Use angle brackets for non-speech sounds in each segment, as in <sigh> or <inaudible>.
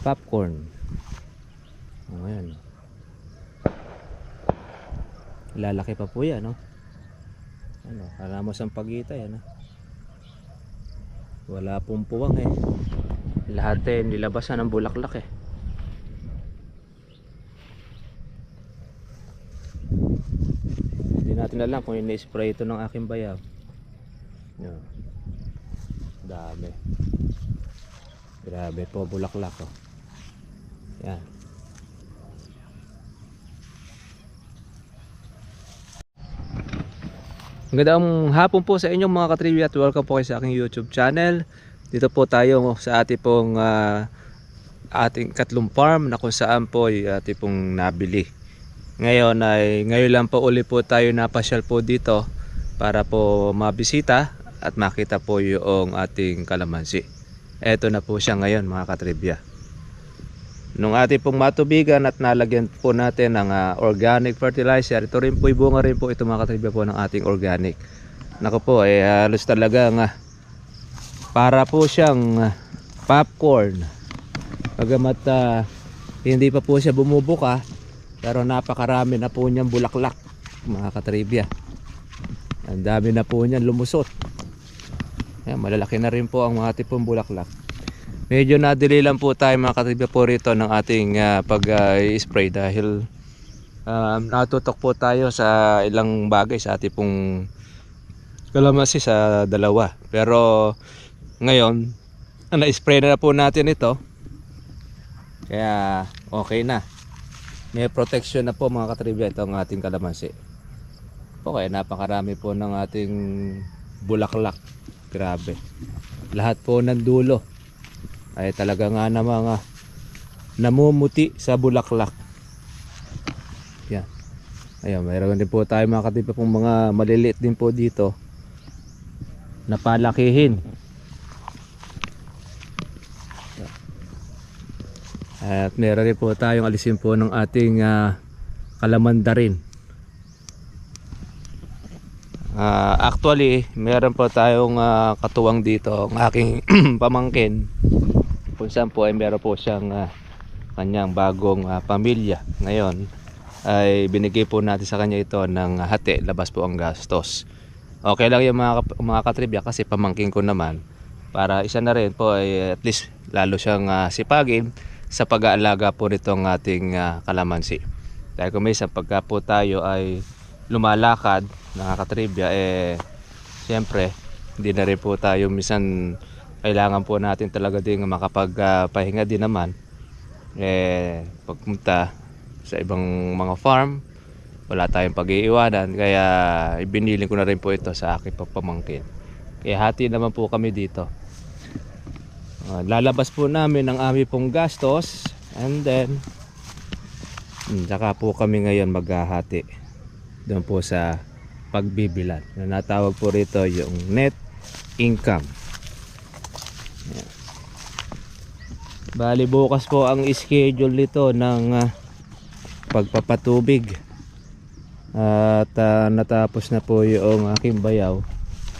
popcorn. O, ayan. Lalaki pa po yan, no? Ano, kalamos ang pagita yan, ha? Wala pong puwang, eh. Lahat eh, nilabasan ng bulaklak, eh. Hindi natin alam kung ini-spray ito ng aking bayaw. Yan. Dami. Grabe po, bulaklak, oh. Yan. Magandang hapon po sa inyong mga katrivia at welcome po kayo sa aking YouTube channel. Dito po tayo sa ating pong ah, ating katlong farm na kung saan po ay ating pong nabili. Ngayon ay ngayon lang po uli po tayo napasyal po dito para po mabisita at makita po yung ating kalamansi. Eto na po siya ngayon mga katrivia. Nung ating pong matubigan at nalagyan po natin ng ah, organic fertilizer, ito rin po bunga rin po ito mga katribya po ng ating organic. Nako po, eh, halos talaga nga para po siyang ah, popcorn. Pagamat ah, hindi pa po siya bumubuka, pero napakarami na po niyang bulaklak mga katribya. Ang dami na po niyan lumusot. Ayan, malalaki na rin po ang mga tipong bulaklak. Medyo nadili lang po tayo mga katribya po rito ng ating ah, pag-spray dahil um, natutok po tayo sa ilang bagay sa ating pong kalamansi sa dalawa. Pero ngayon, na-spray na, po natin ito. Kaya okay na. May protection na po mga katribya itong ating kalamansi. Okay, napakarami po ng ating bulaklak. Grabe. Lahat po ng dulo ay talaga nga na mga namumuti sa bulaklak. Yan. Ayun, mayroon din po tayo mga katipa pong mga maliliit din po dito na palakihin. At meron rin po tayong alisin po ng ating ah, kalamandarin. Ah, actually, meron po tayong ah, katuwang dito, ang aking <clears throat> pamangkin kung saan po ay meron po siyang ah, kanyang bagong ah, pamilya. Ngayon ay binigay po natin sa kanya ito ng hati, labas po ang gastos. Okay lang yung mga, mga katribya kasi pamangkin ko naman para isa na rin po ay at least lalo siyang ah, sipagin sa pag-aalaga po nitong ating ah, kalamansi. Dahil kung minsan pagka po tayo ay lumalakad, nakakatribya, eh siyempre hindi na rin po tayo minsan kailangan po natin talaga din makapagpahinga din naman. Eh pagpunta sa ibang mga farm wala tayong pag-iiwanan. Kaya ibinili ko na rin po ito sa aking papamangkin kaya hati naman po kami dito. Ah, lalabas po namin ang aming pong gastos and then hmm, saka po kami ngayon maghahati doon po sa pagbibilan. Na natawag po rito yung net income Bali bukas po ang schedule nito ng ah, pagpapatubig. At ah, natapos na po yung aking bayaw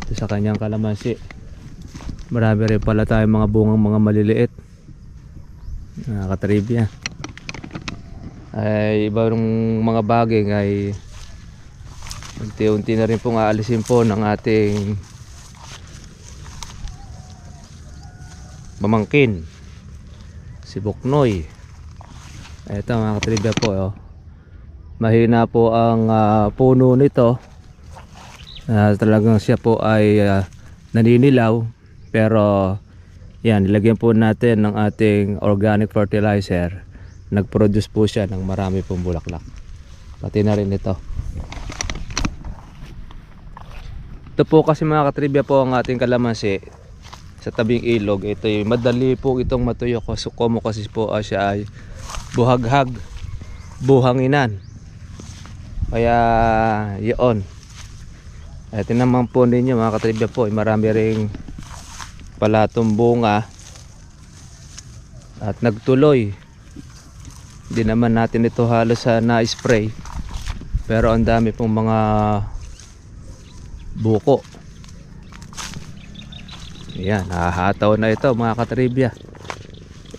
ito sa kanyang kalamansi. Marami rin pala tayong mga bungang mga maliliit. Nakakatribya. Ay ibang mga bagay ay unti-unti na rin pong aalisin po ng ating mamangkin si Buknoy. Ito mga katribya po. Oh. Mahina po ang ah, puno nito. Ah, talagang siya po ay ah, naninilaw. Pero yan, nilagyan po natin ng ating organic fertilizer. Nag-produce po siya ng marami pong bulaklak. Pati na rin ito. Ito po kasi mga katribya po ang ating kalamansi sa tabing ilog. Ito ay madali po itong matuyo kasi como kasi po ah, siya ay buhaghag, buhanginan. Kaya yun. Ito naman po ninyo mga katribya po, marami ring palatong bunga at nagtuloy. Hindi naman natin ito halos sa na-spray. Pero ang dami pong mga buko. Ayan, hahataw na ito mga katribya.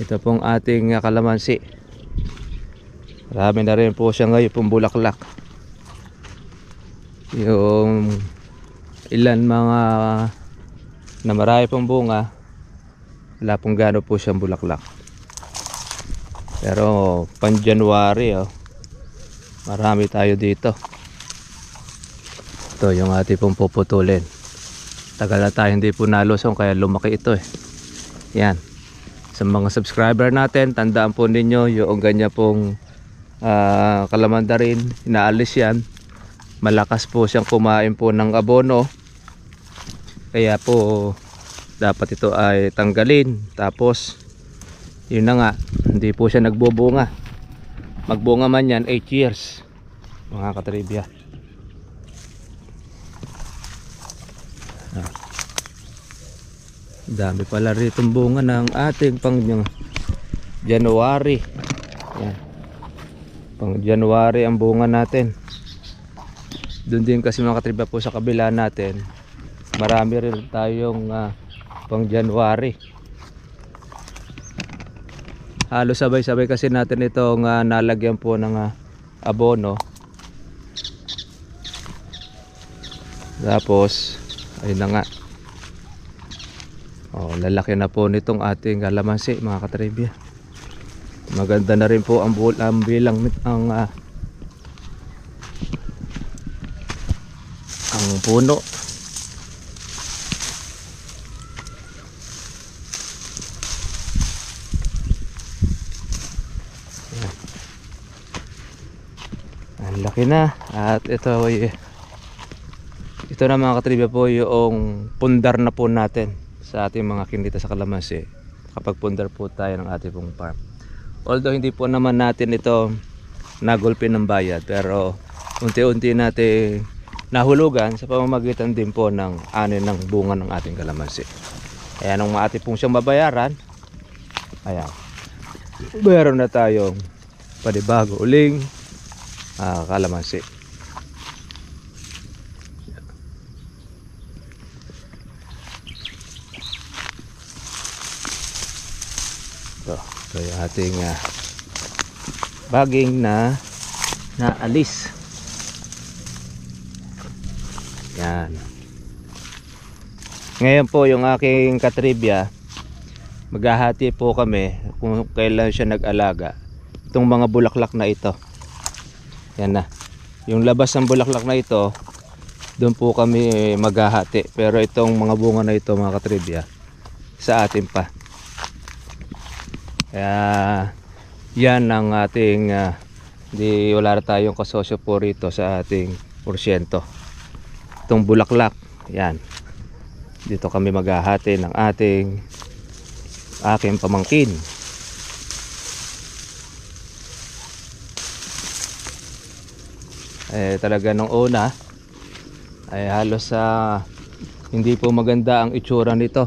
Ito pong ating kalamansi. Marami na rin po siya ngayon pong bulaklak. Yung ilan mga na marami pong bunga, wala pong gano po siyang bulaklak. Pero pan January oh, marami tayo dito. Ito yung ating pong puputulin. Tagal na tayo hindi po nalusong kaya lumaki ito eh. Yan. Sa mga subscriber natin, tandaan po ninyo yung ganyan pong ah, kalamanda rin, inaalis yan. Malakas po siyang kumain po ng abono. Kaya po dapat ito ay tanggalin. Tapos yun na nga, hindi po siya nagbubunga. Magbunga man yan 8 years. Mga katribya. Dami pala rito bunga ng ating pang January. Yan. Pang January ang bunga natin. Doon din kasi mga katriba po sa kabila natin. Marami rin tayong ah, pang January. Halos sabay-sabay kasi natin itong ah, nalagyan po ng ah, abono. Tapos, ayun na nga. Oh, lalaki na po nitong ating kalamansi mga katribya. Maganda na rin po ang, bul- ang bilang ang ah, ang puno. Ang laki na at ito ay ito na mga katribya po yung pundar na po natin sa ating mga kinita sa kalamansi kapag pundar po tayo ng ating pong farm. Although hindi po naman natin ito nagulpin ng bayad pero unti-unti natin nahulugan sa pamamagitan din po ng ano ng bunga ng ating kalamansi. Kaya nung maating pong siyang babayaran, ayan, meron na tayong panibago uling ah, kalamansi. Ito yung ating ah, baging na naalis. Yan. Ngayon po yung aking katribya, maghahati po kami kung kailan siya nag-alaga. Itong mga bulaklak na ito. Yan na. Yung labas ng bulaklak na ito, doon po kami maghahati. Pero itong mga bunga na ito mga katribya, sa atin pa. Kaya yan ang ating ah, di wala na tayong kasosyo po rito sa ating porsyento. Itong bulaklak, yan. Dito kami maghahati ng ating aking pamangkin. Eh talaga nung una ay halos sa hindi po maganda ang itsura nito.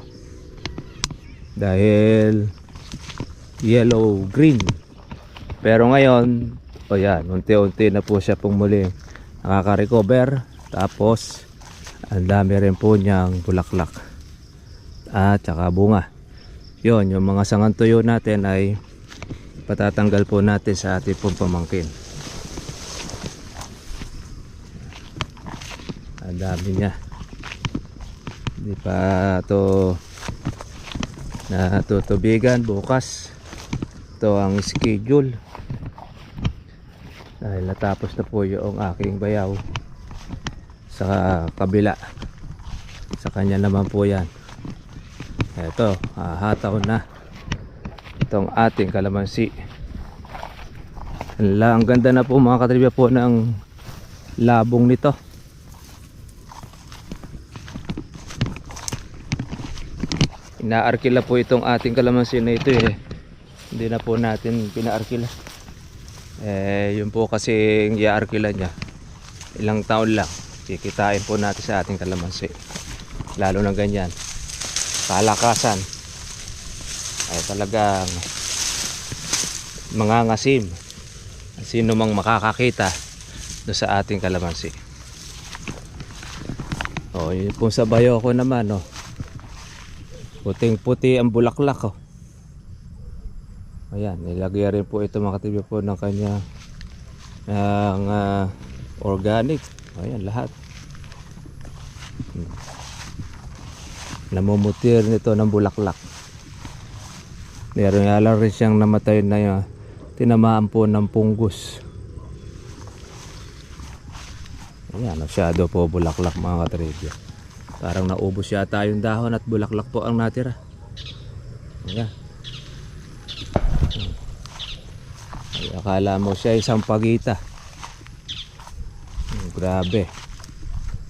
Dahil yellow green. Pero ngayon o yan unti-unti na po siya pong muli nakaka-recover. Tapos ang dami rin po niyang bulaklak at saka bunga. Yon yung mga sangan tuyo natin ay patatanggal po natin sa ating pong pamangkin. Ang dami niya. Hindi pa to na tutubigan bukas ito ang schedule. Dahil natapos na po yung aking bayaw sa kabila. Sa kanya naman po yan. Eto hahataw na itong ating kalamansi. Ang la- ang ganda na po mga katribya po ng labong nito. Inaarkila po itong ating kalamansi na ito eh hindi na po natin pinaarkila. Eh yun po kasi yung iaarkila niya. Ilang taon lang. Kikitain po natin sa ating kalamansi. Lalo na ganyan. Kalakasan. Ay talagang mangangasim. Sino mang makakakita do sa ating kalamansi. Oh yun po sa bayo ko naman oh. Puting puti ang bulaklak oh Ayan, nilagyan rin po ito mga po ng kanya ng ah, organic. Ayan, lahat. Hmm. Namumutir nito ng bulaklak. Meron nga lang rin siyang namatay na yun, tinamaan po ng punggus. Ayan, masyado po bulaklak mga katribya. Parang naubos yata yung dahon at bulaklak po ang natira. Ayan. Ay, akala mo siya isang pagita. Hmm, grabe.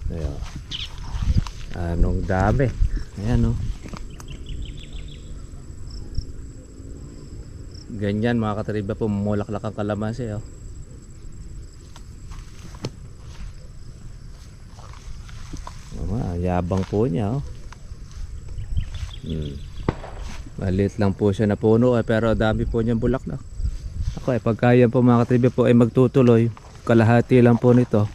Ayan. Anong dami. Ayan oh. Ganyan mga katriba po, mulaklak ang kalamansi oh. Mama, yabang po niya oh. Hmm. Maliit lang po siya na puno eh, pero dami po niyang bulaklak. Ako eh, pagka yan po mga katriba po ay magtutuloy, kalahati lang po nito.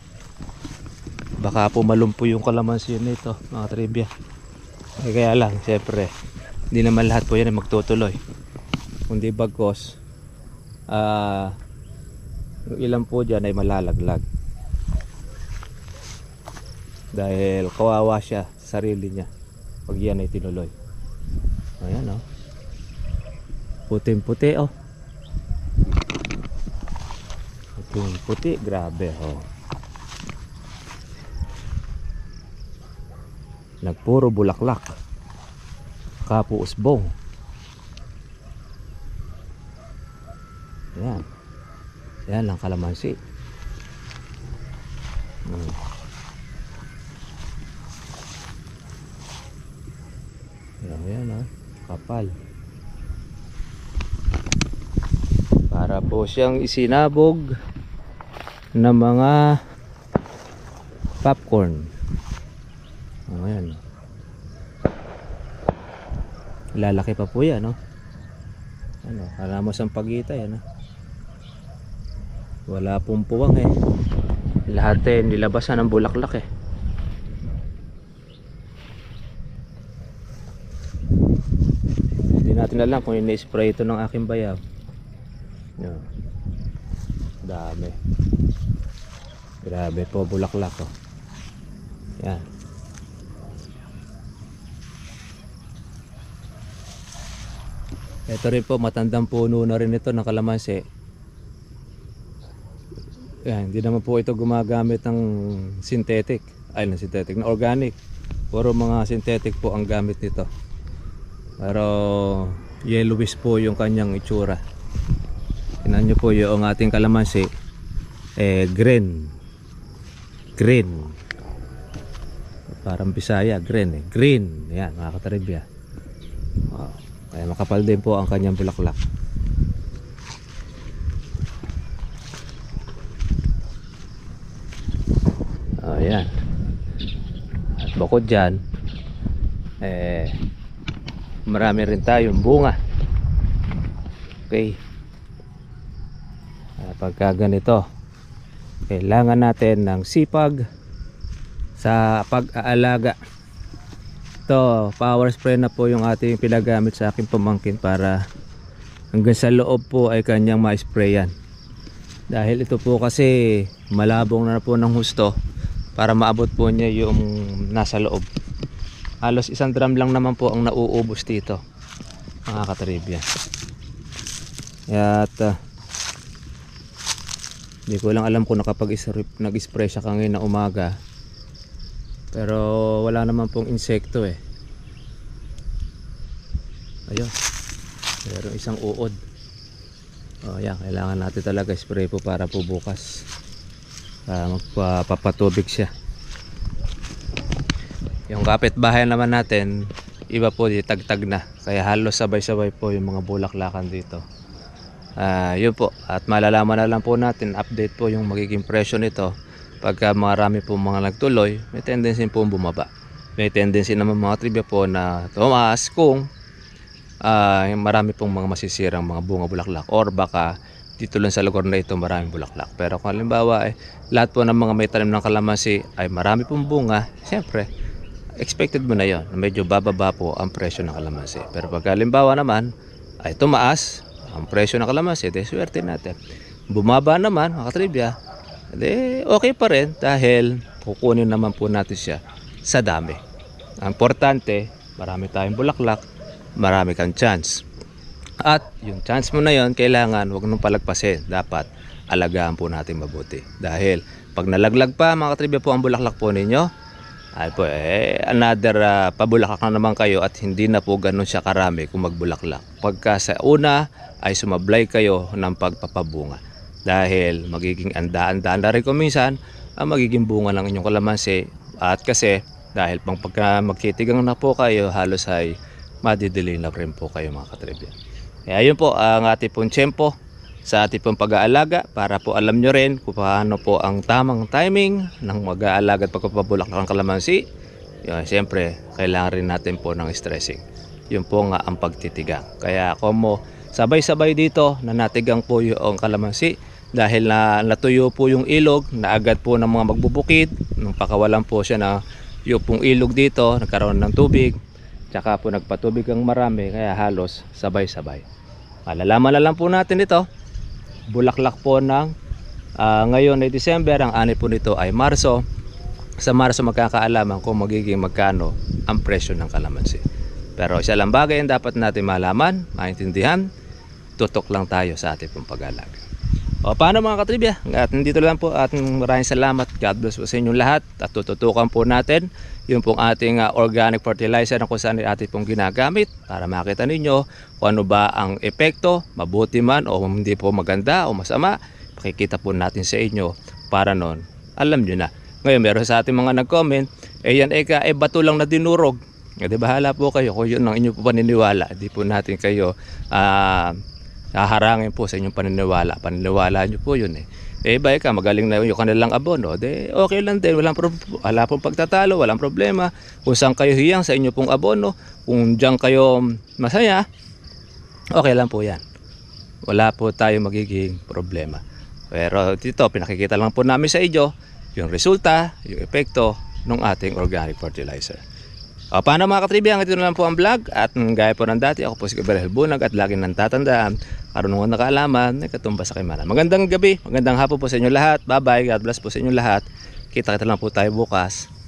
Baka po malumpo yung kalamansi nito mga trivia. Eh, kaya lang, syempre, hindi naman lahat po yan ay magtutuloy. Kundi bagkos, ah, yung ilan po dyan ay malalaglag. Dahil kawawa siya sa sarili niya pag yan ay tinuloy. Ayan oh. Puting puti oh. Puting puti, grabe oh. Nagpuro bulaklak. Kapo usbong. Ayan. Ayan lang kalamansi. Hmm. Ayan, ayan oh. Kapal. Para po siyang isinabog ng mga popcorn. Oh, ayan. Lalaki pa po yan, no? Ano, kala mo sa pagita yan, no? Wala pong puwang eh. Lahat eh, nilabasan ng bulaklak eh. Hindi natin alam kung ini-spray ito ng aking bayaw. Yan. Dami. Grabe po, bulaklak oh. Yan. Ito rin po, matandang puno na rin ito ng kalamansi. Yan, hindi naman po ito gumagamit ng synthetic. Ay, ng synthetic, na organic. Puro mga synthetic po ang gamit nito. Pero yellowish po yung kanyang itsura. Tingnan nyo po yung ating kalamansi. Eh, green. Green. Parang Bisaya, green eh. Green. Yan, mga kataribya. Wow. Kaya makapal din po ang kanyang bulaklak. Ayan. At bukod dyan, eh, marami rin tayong bunga. Okay. Ah, pagka ganito, kailangan natin ng sipag sa pag-aalaga. Ito, power spray na po yung ating pinagamit sa aking pamangkin para hanggang sa loob po ay kanyang ma-sprayan. Dahil ito po kasi malabong na po ng husto para maabot po niya yung nasa loob. Halos isang drum lang naman po ang nauubos dito. Mga katribya. At ah, hindi ko lang alam kung nakapag nag-spray siya kanina umaga. Pero wala naman pong insekto eh. Ayun. Meron isang uod. Oh, yan. Kailangan natin talaga spray po para po bukas. Para magpapatubig siya. Yung kapitbahay naman natin, iba po di tagtag na. Kaya halos sabay-sabay po yung mga bulaklakan dito. Ah, yun po. At malalaman na lang po natin, update po yung magiging presyo nito. Pagka marami po mga nagtuloy, may tendency po bumaba. May tendency naman mga trivia po na tumaas kung ah, marami pong mga masisirang mga bunga bulaklak or baka dito lang sa lugar na ito maraming bulaklak. Pero kung halimbawa ay lahat po ng mga may tanim ng kalamansi ay marami pong bunga, siyempre expected mo na yon medyo bababa po ang presyo ng kalamansi. Pero pag halimbawa naman ay tumaas, ang presyo ng kalamansi, de swerte natin. Bumaba naman, mga katribya, de okay pa rin dahil kukunin naman po natin siya sa dami. Ang importante, marami tayong bulaklak, marami kang chance. At yung chance mo na yon kailangan wag nung palagpasin. Dapat alagaan po natin mabuti. Dahil pag nalaglag pa mga katribya po ang bulaklak po ninyo, ay po eh another ah, pabulaklak na naman kayo at hindi na po ganun siya karami kung magbulaklak. Pagka sa una ay sumablay kayo ng pagpapabunga. Dahil magiging anda-anda na rin kung ang magiging bunga ng inyong kalamansi at kasi dahil pang pagka magtitigang na po kayo halos ay madidili na rin po kayo mga katribya. Kaya yun po ang ating pong tiyempo sa ating pong pag-aalaga para po alam nyo rin kung paano po ang tamang timing ng mag-aalaga at pagpapabulak ng kalamansi. Yun, siyempre, kailangan rin natin po ng stressing. Yun po nga ang pagtitigang. Kaya kung mo sabay-sabay dito na natigang po yung kalamansi dahil na natuyo po yung ilog na agad po ng mga magbubukid nung pakawalan po siya na yung pong ilog dito nagkaroon ng tubig tsaka po nagpatubig ang marami kaya halos sabay-sabay malalaman na lang po natin ito bulaklak po ng ah, ngayon ay December, ang ani po nito ay Marso. Sa Marso magkakaalaman kung magiging magkano ang presyo ng kalamansi. Pero isa lang bagay ang dapat natin malaman, maintindihan, tutok lang tayo sa ating pag-alaga. O paano mga katribya? At nandito lang po at maraming salamat. God bless po sa inyong lahat. At tututukan po natin yung pong ating ah, organic fertilizer na kung saan ay ating pong ginagamit para makita ninyo kung ano ba ang epekto, mabuti man o hindi po maganda o masama. Pakikita po natin sa inyo para nun, alam nyo na. Ngayon meron sa ating mga nag-comment, eh yan eka, eh bato lang na dinurog. Eh, di bahala po kayo kung yun ang inyo po paniniwala. Di po natin kayo ah, haharangin po sa inyong paniniwala. Paniniwala nyo po yun eh. Eh, ba ka, magaling na yung kanilang abono, de okay lang din, walang wala pong pagtatalo, walang problema. Kung saan kayo hiyang sa inyo pong abono, kung diyan kayo masaya, okay lang po yan. Wala po tayo magiging problema. Pero dito, pinakikita lang po namin sa inyo yung resulta, yung epekto ng ating organic fertilizer. O, paano mga katribya, ito na lang po ang vlog at gaya po ng dati, ako po si Gabriel Bunag at lagi nang tatandaan, karunungan na kaalaman, ay katumba sa kimanan. Magandang gabi, magandang hapon po sa inyo lahat. Bye-bye, God bless po sa inyo lahat. Kita-kita lang po tayo bukas.